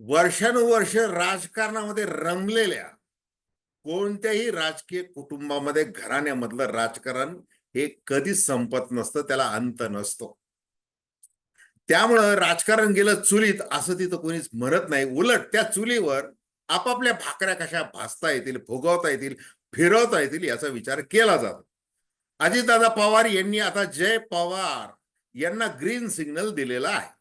वर्षानुवर्ष राजकारणामध्ये रमलेल्या कोणत्याही राजकीय कुटुंबामध्ये घराण्यामधलं राजकारण हे कधीच संपत नसतं त्याला अंत नसतो. त्यामुळं राजकारण गेलं चुलीत असं तिथं कोणीच म्हणत नाही. उलट त्या चुलीवर आपापल्या भाकऱ्या कशा भासता येतील भोगवता येतील फिरवता येतील याचा विचार केला जातो. अजितदादा पवार यांनी आता जय पवार यांना ग्रीन सिग्नल दिलेला आहे.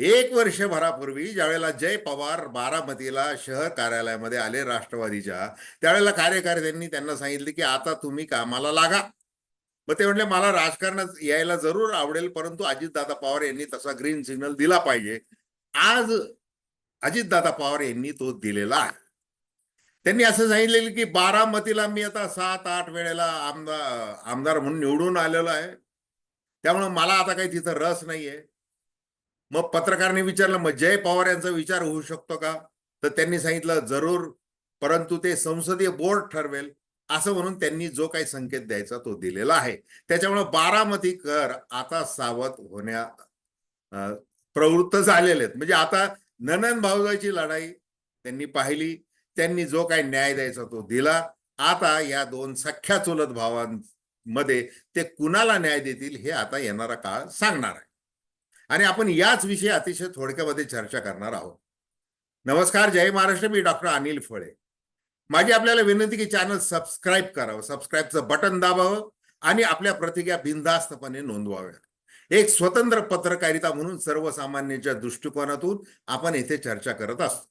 एक वर्षभरापूर्वी ज्यावेळेला जय पवार बारामतीला शहर कार्यालयामध्ये आले राष्ट्रवादीच्या त्यावेळेला कार्यकर्त्यांनी त्यांना सांगितले की आता तुम्ही कामाला लागा. मग ते म्हणले मला राजकारणात यायला जरूर आवडेल परंतु अजितदादा पवार यांनी तसा ग्रीन सिग्नल दिला पाहिजे. आज अजितदादा पवार यांनी तो दिलेला आहे. त्यांनी असं सांगितलेलं की बारामतीला मी आता सात आठ वेळेला आमदार आमदार म्हणून निवडून आलेलो आहे. त्यामुळे मला आता काही तिथं रस नाहीये. मग पत्रकारांनी विचारलं मग जय पवार यांचा विचार होऊ शकतो का? तर त्यांनी सांगितलं जरूर परंतु ते संसदीय बोर्ड ठरवेल असं म्हणून त्यांनी जो काही संकेत द्यायचा तो दिलेला आहे. त्याच्यामुळे बारामती कर आता सावध होण्या प्रवृत्त झालेले आहेत. म्हणजे आता ननन भाऊजाची लढाई त्यांनी पाहिली त्यांनी जो काही न्याय द्यायचा तो दिला. आता या दोन सख्या चुलत भावांमध्ये ते कुणाला न्याय देतील हे आता येणारा काळ सांगणार आहे. आणि आपण याच विषयी अतिशय थोडक्यामध्ये चर्चा करणार आहोत. नमस्कार जय महाराष्ट्र. मी डॉक्टर अनिल फळे. माझी आपल्याला विनंती की चॅनल सबस्क्राईब करावं सबस्क्राईबचं बटन दाबावं आणि आपल्या प्रतिक्रिया बिनधास्तपणे नोंदवाव्या एक स्वतंत्र पत्रकारिता म्हणून सर्वसामान्यांच्या दृष्टिकोनातून आपण येथे चर्चा करत असतो.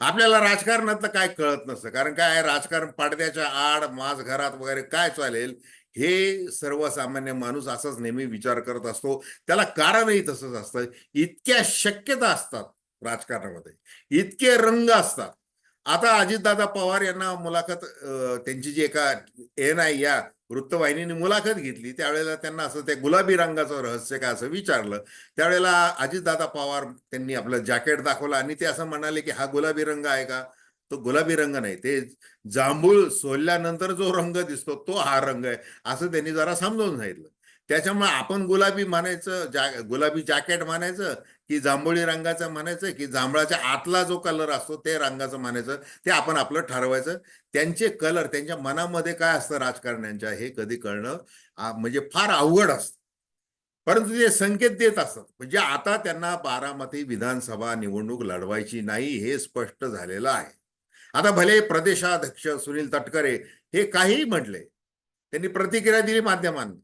आपल्याला राजकारणातलं काय कळत नसतं कारण काय राजकारण पडद्याच्या आड माज घरात वगैरे काय चालेल? हे सर्वसामान्य माणूस असाच नेहमी विचार करत असतो. त्याला कारणही तसंच असतं. इतक्या शक्यता असतात राजकारणामध्ये. इतके रंग असतात. आता अजितदादा पवार यांना मुलाखत त्यांची जी एका एन आय या वृत्तवाहिनीने मुलाखत घेतली त्यावेळेला त्यांना असं त्या गुलाबी रंगाचं रहस्य काय असं विचारलं. त्यावेळेला अजितदादा पवार त्यांनी आपलं जॅकेट दाखवलं आणि ते असं म्हणाले की हा गुलाबी रंग आहे का? तो गुलाबी रंग नाही ते जांभूळ सोलल्यानंतर जो रंग दिसतो तो हा रंग आहे. असं त्यांनी जरा समजावून सांगितलं. त्याच्यामुळे आपण गुलाबी म्हणायचं जा गुलाबी जॅकेट म्हणायचं की जांभुळी रंगाचं म्हणायचं की जांभळाच्या आतला जो कलर असतो ते रंगाचं म्हणायचं ते आपण आपलं ठरवायचं. त्यांचे कलर त्यांच्या मनामध्ये काय असतं राजकारण्यांच्या हे कधी कळणं म्हणजे फार अवघड असतं. परंतु ते संकेत देत असतात म्हणजे आता त्यांना बारामती विधानसभा निवडणूक लढवायची नाही हे स्पष्ट झालेलं आहे. आता भले प्रदेशाध्यक्ष सुनील तटकरे हे काहीही म्हटले त्यांनी प्रतिक्रिया दिली माध्यमांनी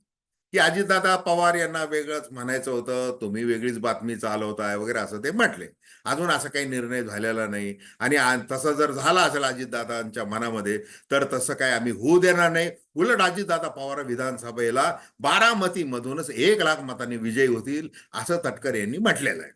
की अजितदादा पवार यांना वेगळंच म्हणायचं होतं तुम्ही वेगळीच बातमी चालवताय वगैरे असं ते म्हटले. अजून असा काही निर्णय झालेला नाही आणि तसं जर झाला असेल अजितदादांच्या मनामध्ये तर तसं काय आम्ही होऊ देणार नाही. उलट अजितदादा पवार विधानसभेला बारामतीमधूनच एक लाख मतांनी विजयी होतील असं तटकरे यांनी म्हटलेलं आहे.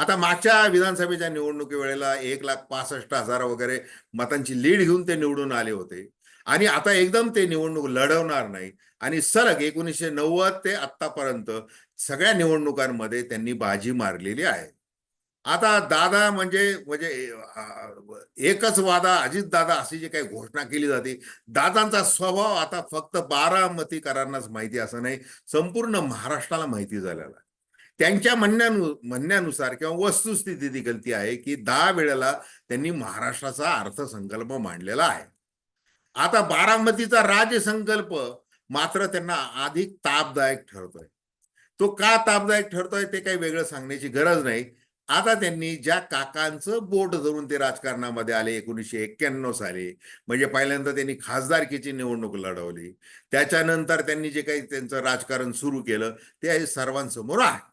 आता मागच्या विधानसभेच्या निवडणुकी वेळेला एक लाख पासष्ट हजार वगैरे मतांची लीड घेऊन ते निवडून आले होते. आणि आता एकदम ते निवडणूक लढवणार नाही. आणि सलग एकोणीसशे नव्वद ते आतापर्यंत सगळ्या निवडणुकांमध्ये त्यांनी बाजी मारलेली आहे. आता दादा म्हणजे म्हणजे एकच वादा अजित दादा अशी जी काही घोषणा केली जाते दादांचा स्वभाव आता फक्त बारामतीकरांनाच माहिती असं नाही. संपूर्ण महाराष्ट्राला माहिती झालेला आहे. त्यांच्या म्हणण्यानु म्हणण्यानुसार किंवा वस्तुस्थिती देखील ती आहे की दहा वेळेला त्यांनी महाराष्ट्राचा अर्थसंकल्प मांडलेला आहे. आता बारामतीचा राजसंकल्प मात्र त्यांना अधिक तापदायक ठरतोय. तो का तापदायक ठरतोय ते काही वेगळं सांगण्याची गरज नाही. आता त्यांनी ज्या काकांचं बोट धरून ते राजकारणामध्ये आले एकोणीसशे एक्क्याण्णव साली म्हणजे पहिल्यांदा त्यांनी खासदारकीची निवडणूक लढवली. त्याच्यानंतर त्यांनी जे काही त्यांचं राजकारण सुरू केलं ते सर्वांसमोर आहे.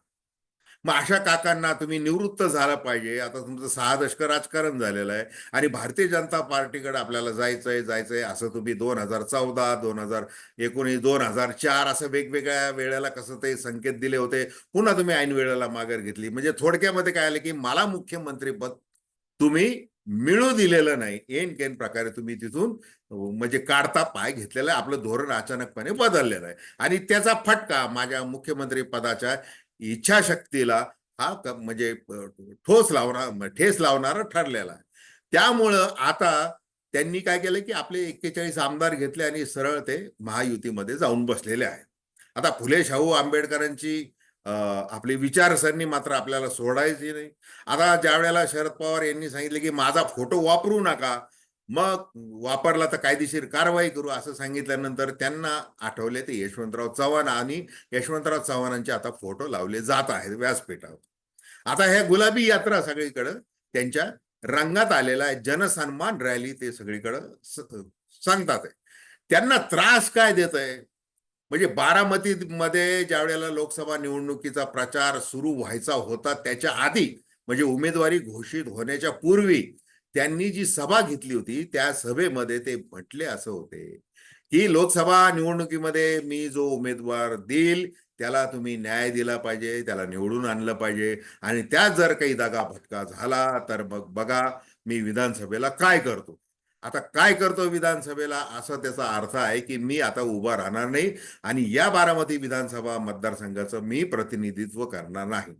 मग अशा काकांना तुम्ही निवृत्त झाला पाहिजे. आता तुमचं सहा दशक राजकारण झालेलं आहे आणि भारतीय जनता पार्टीकडे आपल्याला जायचंय जायचंय असं तुम्ही दोन हजार चौदा दोन हजार एकोणीस दोन हजार चार असं वेगवेगळ्या वेळेला कसं ते संकेत दिले होते. पुन्हा तुम्ही ऐन वेळेला माघार घेतली. म्हणजे थोडक्यामध्ये काय आलं की मला मुख्यमंत्रीपद तुम्ही मिळू दिलेलं नाही. एन केन प्रकारे तुम्ही तिथून म्हणजे काढता पाय घेतलेला आहे. आपलं धोरण अचानकपणे बदललेलं आहे. आणि त्याचा फटका माझ्या मुख्यमंत्री पदाच्या इच्छाशक्तीला हा म्हणजे ठोस लावणार ठेस लावणारा ठरलेला आहे. त्यामुळं आता त्यांनी काय केलं की आपले एक्केचाळीस आमदार घेतले आणि सरळ ते महायुतीमध्ये जाऊन बसलेले आहेत. आता फुले शाहू आंबेडकरांची आपली विचारसरणी मात्र आपल्याला सोडायची नाही. आता ज्या वेळेला शरद पवार यांनी सांगितले की माझा फोटो वापरू नका मग वापरला तर कायदेशीर कारवाई करू असं सांगितल्यानंतर त्यांना आठवले ते यशवंतराव चव्हाण आणि यशवंतराव चव्हाणांचे आता फोटो लावले जात आहेत व्यासपीठावर. आता ह्या गुलाबी यात्रा सगळीकडं त्यांच्या रंगात आलेला आहे. जनसन्मान रॅली ते सगळीकडं सांगतात त्यांना त्रास काय देत आहे? म्हणजे बारामतीमध्ये ज्या वेळेला लोकसभा निवडणुकीचा प्रचार सुरू व्हायचा होता त्याच्या आधी म्हणजे उमेदवारी घोषित होण्याच्या पूर्वी त्यांनी जी सभा घेतली होती त्या सभेमध्ये ते म्हटले असं होते की लोकसभा निवडणुकीमध्ये मी जो उमेदवार देईल त्याला तुम्ही न्याय दिला पाहिजे त्याला निवडून आणलं पाहिजे. आणि त्यात जर काही दगा फटका झाला तर मग बघा मी विधानसभेला काय करतो. आता काय करतो विधानसभेला? असा त्याचा अर्थ आहे की मी आता उभा राहणार नाही आणि या बारामती विधानसभा मतदारसंघाचं मी प्रतिनिधित्व करणार नाही.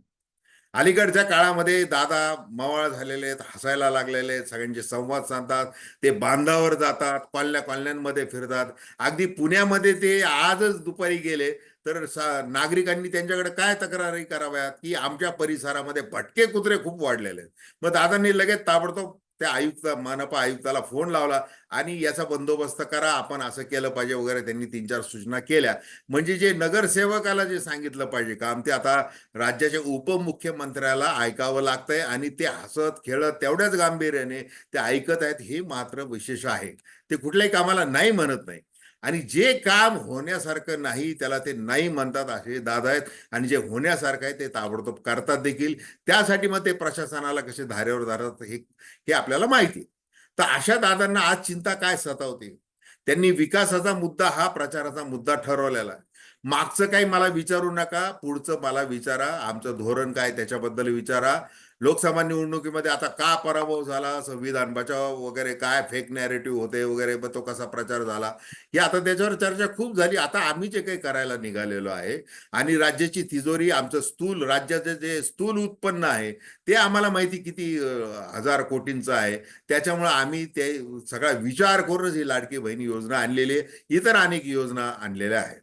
अलीकडच्या काळामध्ये दादा मवाळ झालेले आहेत हसायला लागलेले आहेत सगळ्यांचे संवाद साधतात ते बांधावर जातात कॉलन्या कॉलन्यांमध्ये फिरतात. अगदी पुण्यामध्ये ते आजच दुपारी गेले तर नागरिकांनी त्यांच्याकडे काय तक्रारी कराव्यात? की आमच्या परिसरामध्ये भटके कुत्रे खूप वाढलेले आहेत. मग दादांनी लगेच ताबडतोब त्या आयुक्त मनपा आयुक्ताला फोन लावला आणि याचा बंदोबस्त करा आपण असं केलं पाहिजे वगैरे त्यांनी तीन चार सूचना केल्या. म्हणजे जे नगरसेवकाला जे सांगितलं पाहिजे काम ते आता राज्याच्या उपमुख्यमंत्र्याला ऐकावं लागतंय आणि ते हसत खेळत तेवढ्याच गांभीर्याने ते ऐकत आहेत हे मात्र विशेष आहे. ते कुठल्याही कामाला नाही म्हणत नाही. आणि जे काम होण्यासारखं नाही त्याला ते नाही म्हणतात असे दादा आहेत. आणि जे होण्यासारखं आहे ते ताबडतोब करतात देखील. त्यासाठी मग ते प्रशासनाला कसे धारेवर धरतात हे हे आपल्याला माहिती तर अशा दादांना आज चिंता काय सतावते? त्यांनी विकासाचा मुद्दा हा प्रचाराचा मुद्दा ठरवलेला आहे. मागचं काही मला विचारू नका पुढचं मला विचारा. आमचं धोरण काय त्याच्याबद्दल विचारा. लोकसभा निवडणुकीमध्ये आता का पराभव झाला? संविधान बचाव वगैरे काय फेक नॅरेटिव्ह होते वगैरे मग तो कसा प्रचार झाला? हे आता त्याच्यावर चर्चा खूप झाली. आता आम्ही जे काही करायला निघालेलो आहे आणि राज्याची तिजोरी आमचं स्थूल राज्याचं जे स्थूल उत्पन्न आहे ते आम्हाला माहिती किती हजार कोटींचं आहे. त्याच्यामुळे आम्ही ते सगळा विचार करूनच ही लाडकी बहिणी योजना आणलेली आहे. इतर अनेक योजना आणलेल्या आहेत.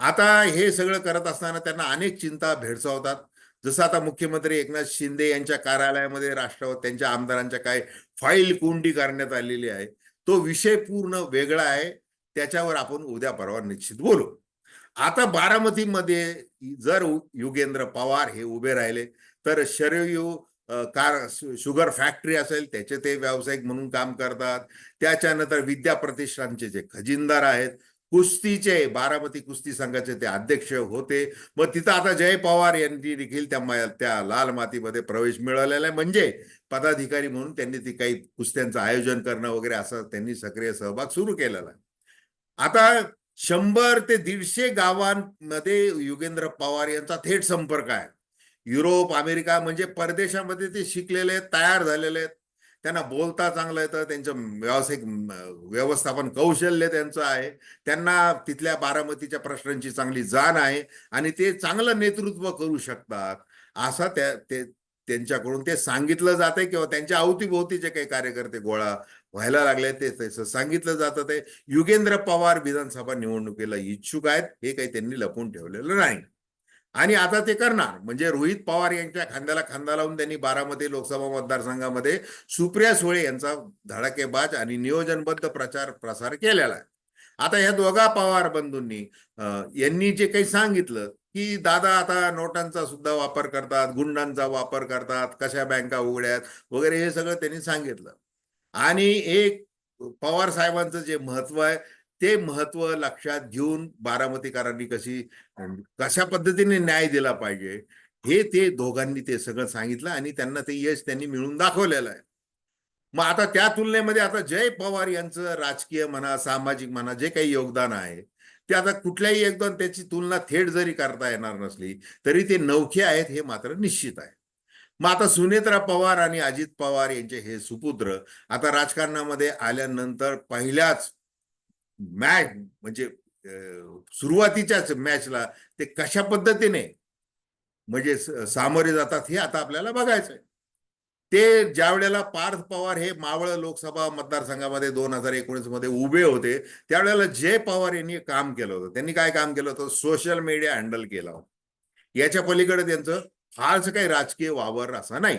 आता हे सगळं करत असताना त्यांना अनेक चिंता भेडसावतात. जसं आता मुख्यमंत्री एकनाथ शिंदे यांच्या कार्यालयामध्ये राष्ट्रवाद त्यांच्या आमदारांच्या काय फाईल कोंडी करण्यात आलेली आहे. तो विषय पूर्ण वेगळा आहे. त्याच्यावर आपण उद्या परवा निश्चित बोलू. आता बारामतीमध्ये जर युगेंद्र पवार हे उभे राहिले तर शरयू कार शुगर फॅक्टरी असेल त्याचे ते व्यावसायिक म्हणून काम करतात. त्याच्यानंतर विद्या प्रतिष्ठानचे जे खजिनदार आहेत कुस्तीचे बारामती कुस्ती संघाचे ते अध्यक्ष होते. मग तिथं आता जय पवार यांनी देखील त्या त्या लाल मातीमध्ये प्रवेश मिळवलेला आहे. म्हणजे पदाधिकारी म्हणून त्यांनी ती काही कुस्त्यांचं आयोजन करणं वगैरे असं त्यांनी सक्रिय सहभाग सुरू केलेला आहे. आता शंभर ते दीडशे गावांमध्ये युगेंद्र पवार यांचा थेट संपर्क आहे. युरोप अमेरिका म्हणजे परदेशामध्ये ते शिकलेले आहेत तयार झालेले आहेत. त्यांना बोलता चांगलं येतं त्यांचं व्यावसायिक व्यवस्थापन कौशल्य त्यांचं आहे. त्यांना तिथल्या बारामतीच्या प्रश्नांची चांगली जाण आहे आणि ते चांगलं नेतृत्व करू शकतात. असा त्या ते त्यांच्याकडून ते सांगितलं जातंय किंवा त्यांच्या अवतीभोवतीचे काही कार्यकर्ते गोळा व्हायला लागले ते सांगितलं जातं. ते युगेंद्र पवार विधानसभा निवडणुकीला इच्छुक आहेत हे काही त्यांनी लपून ठेवलेलं नाही. आणि आता ते करणार. म्हणजे रोहित पवार यांच्या खांद्याला खांदा लावून त्यांनी बारामती लोकसभा मतदारसंघामध्ये सुप्रिया सुळे यांचा धडाकेबाज आणि नियोजनबद्ध प्रचार प्रसार केलेला आहे. आता ह्या दोघा पवार बंधूंनी यांनी जे काही सांगितलं की दादा आता नोटांचा सुद्धा वापर करतात गुंडांचा वापर करतात कशा बँका उघड्यात वगैरे हे सगळं त्यांनी सांगितलं. आणि एक पवार साहेबांचं जे महत्त्व आहे ते महत्त्व लक्षात घेऊन बारामतीकरांनी कशी कशा पद्धतीने न्याय दिला पाहिजे हे ते दोघांनी ते सगळं सांगितलं आणि त्यांना ते यश त्यांनी मिळून दाखवलेलं आहे. मग आता त्या तुलनेमध्ये आता जय पवार यांचं राजकीय म्हणा सामाजिक म्हणा जे काही योगदान आहे ते आता कुठल्याही योगदान त्याची तुलना थेट जरी करता येणार नसली तरी ते नौखे आहेत हे मात्र निश्चित आहे. मग आता सुनेत्रा पवार आणि अजित पवार यांचे हे सुपुत्र आता राजकारणामध्ये आल्यानंतर पहिल्याच मॅच म्हणजे सुरुवातीच्याच मॅचला ते कशा पद्धतीने म्हणजे सामोरे जातात हे आता आपल्याला बघायचं आहे ते ज्या वेळेला पार्थ पवार हे मावळ लोकसभा मतदारसंघामध्ये दोन हजार एकोणीसमध्ये उभे होते त्यावेळेला जय पवार यांनी काम केलं होतं त्यांनी काय काम केलं होतं? सोशल मीडिया हँडल केला होता. याच्या पलीकडे त्यांचं फारसं काही राजकीय वावर असा नाही.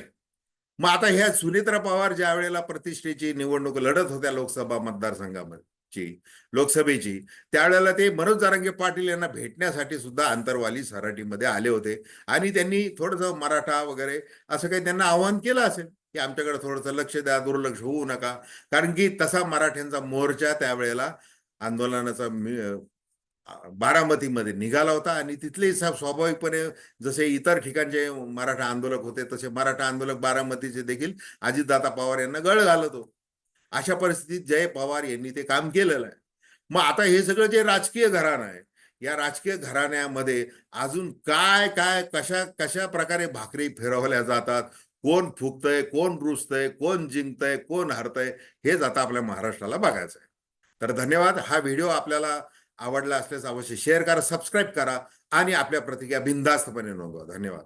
मग आता ह्या सुनेत्रा पवार ज्या वेळेला प्रतिष्ठेची निवडणूक लढत होत्या लोकसभा मतदारसंघामध्ये ची लोकसभेची. त्यावेळेला ते मनोज जारंगे पाटील यांना भेटण्यासाठी सुद्धा आंतरवाली सराटीमध्ये आले होते. आणि त्यांनी थोडंसं मराठा वगैरे असं काही त्यांना आवाहन केलं असेल की आमच्याकडे थोडंसं लक्ष द्या दुर्लक्ष होऊ नका. कारण की तसा मराठ्यांचा मोर्चा त्यावेळेला आंदोलनाचा बारामतीमध्ये निघाला होता. आणि तिथले स्वाभाविकपणे जसे इतर ठिकाणचे मराठा आंदोलक होते तसे मराठा आंदोलक बारामतीचे देखील अजितदादा पवार यांना गळ घालत होते. अशा परिस्थितीत जय पवार यांनी ते काम केलेलं आहे. मग आता हे सगळं जे राजकीय घराणं आहे या राजकीय घराण्यामध्ये अजून काय काय कशा कशा प्रकारे भाकरी फिरवल्या जातात? कोण फुकतंय कोण रुजतंय कोण जिंकतंय कोण हरतंय हेच आता आपल्या महाराष्ट्राला बघायचं आहे तर धन्यवाद. हा व्हिडिओ आपल्याला आवडला असल्यास अवश्य शेअर करा सबस्क्राईब करा आणि आपल्या प्रतिक्रिया बिनधास्तपणे नोंदवा. धन्यवाद.